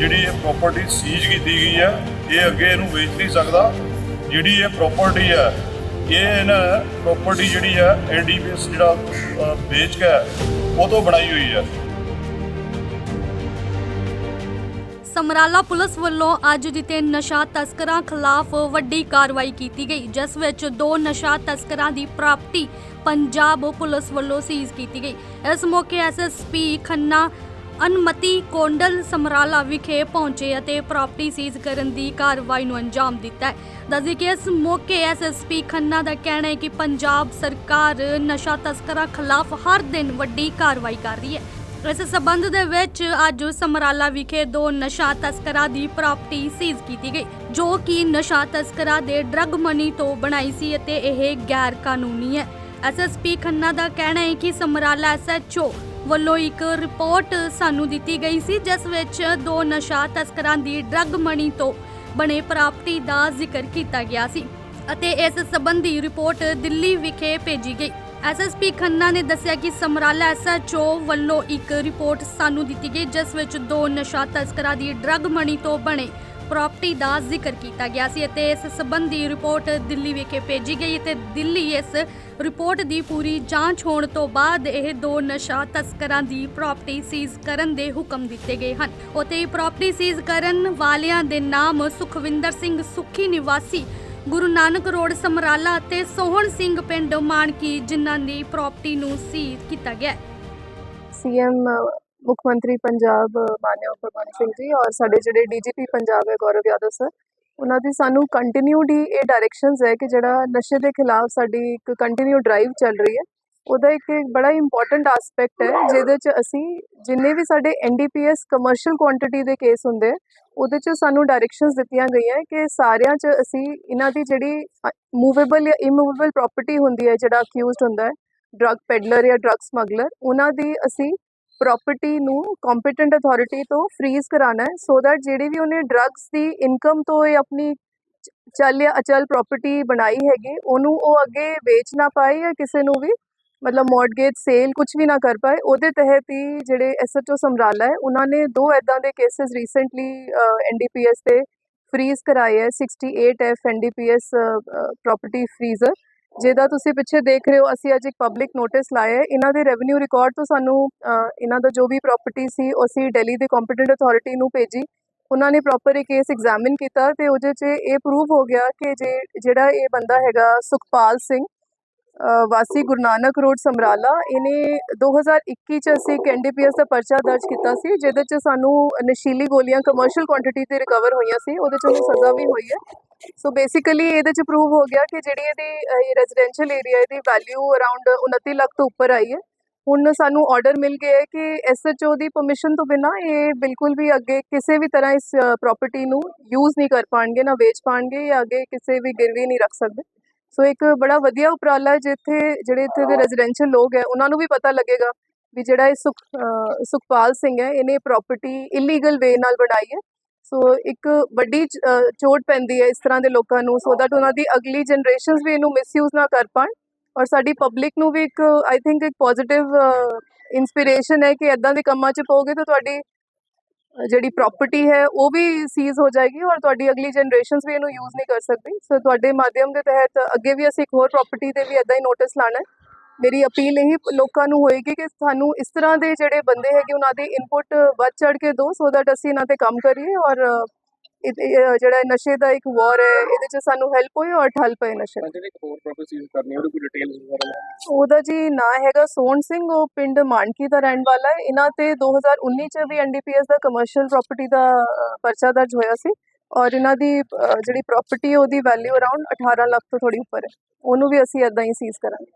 ਜਿਹੜੀ ਇਹ property cease ਕੀਤੀ ਗਈ ਹੈ ਇਹ ਅੱਗੇ ਇਹਨੂੰ ਵੇਚ ਨਹੀਂ ਸਕਦਾ। ਜਿਹੜੀ ਇਹ ਪ੍ਰਾਪਰਟੀ ਹੈ ਇਹ ਨਾ ਪ੍ਰਾਪਰਟੀ ਜਿਹੜੀ ਹੈ ਐਨਡੀਪੀਐਸ ਜਿਹੜਾ ਵੇਚ ਕੇ ਉਹ ਤੋਂ ਬਣਾਈ ਹੋਈ ਹੈ ਸਮਰਾਲਾ ਪੁਲਿਸ ਵੱਲੋਂ ਅੱਜ ਦਿੱਤੇ ਨਸ਼ਾ ਤਸਕਰਾਂ ਖਿਲਾਫ ਵੱਡੀ ਕਾਰਵਾਈ ਕੀਤੀ ਗਈ, ਜਿਸ ਵਿੱਚ ਦੋ ਨਸ਼ਾ ਤਸਕਰਾਂ ਦੀ ਪ੍ਰਾਪਤੀ ਪੰਜਾਬ ਪੁਲਿਸ ਵੱਲੋਂ ਸੀਜ਼ ਕੀਤੀ ਗਈ। ਇਸ ਮੌਕੇ ਐਸਐਸਪੀ ਖੰਨਾ ਅਨਮਤੀ ਕੋਂਡਲ ਸਮਰਾਲਾ ਵਿਖੇ ਪਹੁੰਚੇ ਅਤੇ ਪ੍ਰਾਪਰਟੀ ਸੀਜ਼ ਕਰਨ ਦੀ ਕਾਰਵਾਈ ਨੂੰ ਅੰਜਾਮ ਦਿੱਤਾ ਹੈ। ਕਿ ਇਸ ਮੌਕੇ ਐਸਐਸਪੀ ਖੰਨਾ ਦਾ ਕਹਿਣਾ ਹੈ ਕਿ ਪੰਜਾਬ ਸਰਕਾਰ ਨਸ਼ਾ ਤਸਕਰਾਂ ਖਿਲਾਫ ਹਰ ਦਿਨ ਵੱਡੀ ਕਾਰਵਾਈ ਕਰ ਰਹੀ ਹੈ। ਇਸ ਸਬੰਧ ਦੇ ਵਿੱਚ ਅੱਜ ਸਮਰਾਲਾ ਵਿਖੇ ਦੋ ਨਸ਼ਾ ਤਸਕਰਾਂ ਦੀ ਪ੍ਰਾਪਰਟੀ ਸੀਜ਼ ਕੀਤੀ ਗਈ, ਜੋ ਕਿ ਨਸ਼ਾ ਤਸਕਰਾਂ ਦੇ ਡਰੱਗ ਮਨੀ ਤੋਂ ਬਣਾਈ ਸੀ ਅਤੇ ਇਹ ਗੈਰ ਕਾਨੂੰਨੀ ਹੈ ਐਸਐਸਪੀ ਖੰਨਾ ਦਾ ਕਹਿਣਾ ਹੈ ਕਿ ਸਮਰਾਲਾ ਐਸਐਚਓ ਵੱਲੋਂ ਇੱਕ ਰਿਪੋਰਟ ਸਾਨੂੰ ਦਿੱਤੀ ਗਈ ਸੀ, ਜਿਸ ਵਿੱਚ ਦੋ ਨਸ਼ਾ ਤਸਕਰਾਂ ਦੀ ਡਰੱਗ ਮਨੀ ਤੋਂ ਬਣੇ ਪ੍ਰਾਪਰਟੀ ਦਾ ਜ਼ਿਕਰ ਕੀਤਾ ਗਿਆ ਸੀ ਅਤੇ ਇਸ ਸੰਬੰਧੀ ਰਿਪੋਰਟ ਦਿੱਲੀ ਵਿਖੇ ਭੇਜੀ ਗਈ। ਐਸਐਸਪੀ ਖੰਨਾ ਨੇ ਦੱਸਿਆ ਕਿ ਸਮਰਾਲਾ ਐਸਐਚਓ ਵੱਲੋਂ ਇੱਕ ਰਿਪੋਰਟ ਸਾਨੂੰ ਦਿੱਤੀ ਗਈ, ਜਿਸ ਵਿੱਚ ਦੋ ਨਸ਼ਾ ਤਸਕਰਾਂ ਦੀ ਡਰੱਗ ਮਨੀ ਤੋਂ ਬਣੇ ਪ੍ਰਾਪਰਟੀ ਦਾ ਜ਼ਿਕਰ ਕੀਤਾ ਗਿਆ ਸੀ ਅਤੇ ਇਸ ਸੰਬੰਧੀ ਰਿਪੋਰਟ ਦਿੱਲੀ ਵਿਖੇ ਭੇਜੀ ਗਈ ਤੇ ਦਿੱਲੀ ਇਸ ਰਿਪੋਰਟ ਦੀ ਪੂਰੀ ਜਾਂਚ ਹੋਣ ਤੋਂ ਬਾਅਦ ਇਹ ਦੋ ਨਸ਼ਾ ਤਸਕਰਾਂ ਦੀ ਪ੍ਰਾਪਰਟੀ ਸੀਜ਼ ਕਰਨ ਦੇ ਹੁਕਮ ਦਿੱਤੇ ਗਏ ਹਨ। ਉਤੇ ਪ੍ਰਾਪਰਟੀ ਸੀਜ਼ ਕਰਨ ਵਾਲਿਆਂ ਦੇ ਨਾਮ ਸੁਖਵਿੰਦਰ ਸਿੰਘ ਸੁਖੀ ਨਿਵਾਸੀ, ਗੁਰੂ ਨਾਨਕ ਰੋਡ ਸਮਰਾਲਾ ਅਤੇ ਸੋਹਣ ਸਿੰਘ ਪਿੰਡ ਮਾਨਕੀ ਜਿਨ੍ਹਾਂ ਦੀ ਪ੍ਰਾਪਰਟੀ ਨੂੰ ਸੀਜ਼ ਕੀਤਾ ਗਿਆ ਸੀਐਮ ਮੁੱਖ ਮੰਤਰੀ ਪੰਜਾਬ ਮਾਨਯੋਗ ਭਗਵੰਤ ਸਿੰਘ ਜੀ ਔਰ ਸਾਡੇ ਜਿਹੜੇ ਡੀਜੀਪੀ ਪੰਜਾਬ ਹੈ ਗੌਰਵ ਯਾਦਵ ਸਰ ਉਹਨਾਂ ਦੀ ਸਾਨੂੰ ਕੰਟੀਨਿਊਡ ਹੀ ਇਹ ਡਾਇਰੈਕਸ਼ਨਸ ਹੈ ਕਿ ਜਿਹੜਾ ਨਸ਼ੇ ਦੇ ਖਿਲਾਫ ਸਾਡੀ ਇੱਕ ਕੰਟੀਨਿਊ ਡਰਾਈਵ ਚੱਲ ਰਹੀ ਹੈ। ਉਹਦਾ ਇੱਕ ਬੜਾ ਇੰਪੋਰਟੈਂਟ ਐਸਪੈਕਟ ਹੈ ਜਿਹਦੇ ਚ ਅਸੀਂ ਜਿੰਨੇ ਵੀ ਸਾਡੇ ਐਨਡੀਪੀਐਸ ਕਮਰਸ਼ੀਅਲ ਕੁਆਂਟੀਟੀ ਦੇ ਕੇਸ ਹੁੰਦੇ ਆ, ਉਹਦੇ ਚ ਸਾਨੂੰ ਡਾਇਰੈਕਸ਼ਨਸ ਦਿੱਤੀਆਂ ਗਈਆਂ ਕਿ ਸਾਰਿਆਂ ਚ ਅਸੀਂ ਇਹਨਾਂ ਦੀ ਜਿਹੜੀ ਮੂਵੇਬਲ ਜਾਂ ਇਮੂਵੇਬਲ ਪ੍ਰਾਪਰਟੀ ਹੁੰਦੀ ਹੈ ਜਿਹੜਾ ਅਕਿਊਜ਼ਡ ਹੁੰਦਾ ਹੈ ਡਰੱਗ ਪੈਡਲਰ ਜਾਂ ਡਰੱਗ ਸਮਗਲਰ ਉਹਨਾਂ ਦੀ ਅਸੀਂ ਪ੍ਰਾਪਰਟੀ ਨੂੰ ਕੰਪੀਟੈਂਟ ਅਥਾਰਟੀ ਤੋਂ ਫ੍ਰੀਜ਼ ਕਰਾਣਾ ਹੈ ਸੋ ਦੈਟ ਜਿਹੜੀ ਵੀ ਉਹਨੇ ਡਰੱਗਸ ਦੀ ਇਨਕਮ ਤੋਂ ਇਹ ਆਪਣੀ ਚੱਲ ਜਾਂ ਅਚਲ ਪ੍ਰਾਪਰਟੀ ਬਣਾਈ ਹੈਗੀ, ਉਹਨੂੰ ਉਹ ਅੱਗੇ ਵੇਚ ਨਾ ਪਾਏ ਜਾਂ ਕਿਸੇ ਨੂੰ ਵੀ, ਮਤਲਬ ਮੌਰਗੇਜ ਸੇਲ ਕੁਝ ਵੀ ਨਾ ਕਰ ਪਾਏ, ਉਹਦੇ ਤਹਿਤ ਹੀ ਜਿਹੜੇ ਐਸਐਚਓ ਸਮਰਾਲਾ ਹੈ, ਉਹਨਾਂ ਨੇ ਦੋ ਐਦਾਂ ਦੇ ਕੇसेस ਰੀਸੈਂਟਲੀ ਐਨਡੀਪੀਐਸ ਤੇ ਫ੍ਰੀਜ਼ ਕਰਾਏ ਹੈ 68 ਐਫ ਐਨਡੀਪੀਐਸ ਪ੍ਰਾਪਰਟੀ ਫ੍ਰੀਜ਼ਰ ਜਿਹਦਾ ਤੁਸੀਂ ਪਿੱਛੇ ਦੇਖ ਰਹੇ ਹੋ, ਅਸੀਂ ਅੱਜ ਇੱਕ ਪਬਲਿਕ ਨੋਟਿਸ ਲਾਇਆ ਹੈ। ਇਹਨਾਂ ਦੇ ਰੈਵਨਿਊ ਰਿਕਾਰਡ ਤੋਂ ਸਾਨੂੰ ਇਹਨਾਂ ਦਾ ਜੋ ਵੀ ਪ੍ਰਾਪਰਟੀ ਸੀ, ਉਹ ਅਸੀਂ ਦਿੱਲੀ ਦੇ ਕੰਪੀਟੈਂਟ ਅਥਾਰਟੀ ਨੂੰ ਭੇਜੀ। ਉਹਨਾਂ ਨੇ ਪ੍ਰੋਪਰ ਇਹ ਕੇਸ ਐਗਜ਼ਾਮਿਨ ਕੀਤਾ ਤੇ ਉਹਦੇ 'ਚ ਇਹ ਪ੍ਰੂਵ ਹੋ ਗਿਆ ਕਿ ਜੇ, ਜਿਹੜਾ ਇਹ ਬੰਦਾ ਹੈਗਾ ਸੁਖਪਾਲ ਸਿੰਘ ਵਾਸੀ ਗੁਰੂ ਨਾਨਕ ਰੋਡ ਸਮਰਾਲਾ, ਇਹਨੇ 2021 ਚ ਅਸੀਂ ਇੱਕ ਐਨਡੀਪੀਐਸ ਦਾ ਪਰਚਾ ਦਰਜ ਕੀਤਾ ਸੀ, ਜਿਹਦੇ ਚ ਸਾਨੂੰ ਨਸ਼ੀਲੀ ਗੋਲੀਆਂ ਕਮਰਸ਼ੀਅਲ ਕੁਆਂਟੀਟੀ ਤੇ ਰਿਕਵਰ ਹੋਈਆਂ ਸੀ, ਉਹਦੇ ਚ ਉਹਨੂੰ ਸਜ਼ਾ ਵੀ ਹੋਈ ਹੈ। ਸੋ ਬੇਸਿਕਲੀ ਇਹਦੇ ਚ ਪ੍ਰੂਵ ਹੋ ਗਿਆ ਕਿ ਜਿਹੜੀ ਇਹਦੀ ਇਹ ਰੈਜ਼ੀਡੈਂਸ਼ੀਅਲ ਏਰੀਆ ਇਹਦੀ ਵੈਲਿਊ ਅਰਾਊਂਡ 29 ਲੱਖ ਤੋਂ ਉੱਪਰ ਆਈ ਹੈ। ਹੁਣ ਸਾਨੂੰ ਆਰਡਰ ਮਿਲ ਗਿਆ ਹੈ ਕਿ ਐਸਐਚਓ ਦੀ ਪਰਮਿਸ਼ਨ ਤੋਂ ਬਿਨਾ ਇਹ ਬਿਲਕੁਲ ਵੀ ਅੱਗੇ ਕਿਸੇ ਵੀ ਤਰ੍ਹਾਂ ਇਸ ਪ੍ਰਾਪਰਟੀ ਨੂੰ ਯੂਜ਼ ਨਹੀਂ ਕਰ ਪਾਣਗੇ, ਨਾ ਵੇਚ ਪਾਣਗੇ ਜਾਂ ਅੱਗੇ ਕਿਸੇ ਵੀ ਗਿਰਵੀ ਨਹੀਂ ਰੱਖ ਸਕਦੇ। ਸੋ ਇੱਕ ਬੜਾ ਵਧੀਆ ਉਪਰਾਲਾ ਜਿੱਥੇ, ਜਿਹੜੇ ਇੱਥੇ ਦੇ ਰੈਜ਼ੀਡੈਂਸ਼ੀਅਲ ਲੋਕ ਹੈ, ਉਹਨਾਂ ਨੂੰ ਵੀ ਪਤਾ ਲੱਗੇਗਾ ਵੀ ਜਿਹੜਾ ਇਹ ਸੁਖ ਸੁਖਪਾਲ ਸਿੰਘ ਹੈ, ਇਹਨੇ ਪ੍ਰਾਪਰਟੀ ਇਲੀਗਲ ਵੇ ਨਾਲ ਬਣਾਈ ਹੈ। ਸੋ ਇੱਕ ਵੱਡੀ ਚੋਟ ਪੈਂਦੀ ਹੈ ਇਸ ਤਰ੍ਹਾਂ ਦੇ ਲੋਕਾਂ ਨੂੰ ਸੋ ਦੈਟ ਉਹਨਾਂ ਦੀ ਅਗਲੀ ਜਨਰੇਸ਼ਨਸ ਵੀ ਇਹਨੂੰ ਮਿਸਯੂਜ਼ ਨਾ ਕਰ ਪਾਣ। ਔਰ ਸਾਡੀ ਪਬਲਿਕ ਨੂੰ ਵੀ ਇੱਕ ਆਈ ਥਿੰਕ ਇੱਕ ਪੋਜ਼ਿਟਿਵ ਇਨਸਪੀਰੇਸ਼ਨ ਹੈ ਕਿ ਇਦਾਂ ਦੇ ਕੰਮਾਂ 'ਚ ਪਾਓਗੇ ਤਾਂ ਤੁਹਾਡੀ ਜਿਹੜੀ ਪ੍ਰਾਪਰਟੀ ਹੈ, ਉਹ ਵੀ ਸੀਜ਼ ਹੋ ਜਾਏਗੀ ਔਰ ਤੁਹਾਡੀ ਅਗਲੀ ਜਨਰੇਸ਼ਨਸ ਵੀ ਇਹਨੂੰ ਯੂਜ਼ ਨਹੀਂ ਕਰ ਸਕਦੀ। ਸੋ ਤੁਹਾਡੇ ਮਾਧਿਅਮ ਦੇ ਤਹਿਤ ਅੱਗੇ ਵੀ ਅਸੀਂ ਇੱਕ ਹੋਰ ਪ੍ਰਾਪਰਟੀ ਤੇ ਵੀ ਇਦਾਂ ਹੀ ਨੋਟਿਸ ਲਾਣਾ ਮੇਰੀ ਅਪੀਲ ਇਹ ਲੋਕਾਂ ਨੂੰ ਹੋਏਗੀ ਕਿ ਸਾਨੂੰ ਇਸ ਤਰ੍ਹਾਂ ਦੇ ਜਿਹੜੇ ਬੰਦੇ ਹੈਗੇ, ਉਹਨਾਂ ਦੀ ਇਨਪੁਟ ਵੱਧ ਚੜ ਕੇ ਦਿਓ ਸੋ ਦੈਟ ਅਸੀਂ ਇਹਨਾਂ ਤੇ ਕੰਮ ਕਰੀਏ ਔਰ ਜਿਹੜਾ ਨਸ਼ੇ ਦਾ ਇੱਕ ਵਾਰ ਹੈ ਇਹਦੇ 'ਚ ਸਾਨੂੰ ਹੈਲਪ ਹੋਏ ਔਰ ਠੱਲ ਪਏ ਨਸ਼ੇ। ਜਿਹੜੇ ਕਰਨੀ ਉਹਦੀ ਕੋਈ ਡਿਟੇਲਸ ਵਗੈਰਾ ਉਹਦਾ ਜੀ ਨਾਂ ਹੈਗਾ ਸੋਹਣ ਸਿੰਘ ਉਹ ਪਿੰਡ ਮਾਨਕੀ ਦਾ ਰਹਿਣ ਵਾਲਾ ਹੈ। ਇਹਨਾਂ ਤੇ 2019 ਚ ਵੀ ਐਨਡੀਪੀਐਸ ਦਾ ਕਮਰਸ਼ੀਅਲ ਪ੍ਰਾਪਰਟੀ ਦਾ ਪਰਚਾ ਦਰਜ ਹੋਇਆ ਸੀ ਔਰ ਇਹਨਾਂ ਦੀ ਜਿਹੜੀ ਪ੍ਰਾਪਰਟੀ ਉਹਦੀ ਵੈਲਿਊ ਅਰਾਊਂਡ 18 ਲੱਖ ਤੋਂ ਥੋੜੀ ਉੱਪਰ ਹੈ। ਉਹਨੂੰ ਵੀ ਅਸੀਂ ਇਦਾਂ ਹੀ ਸੀਜ਼ ਕਰਾਂਗੇ।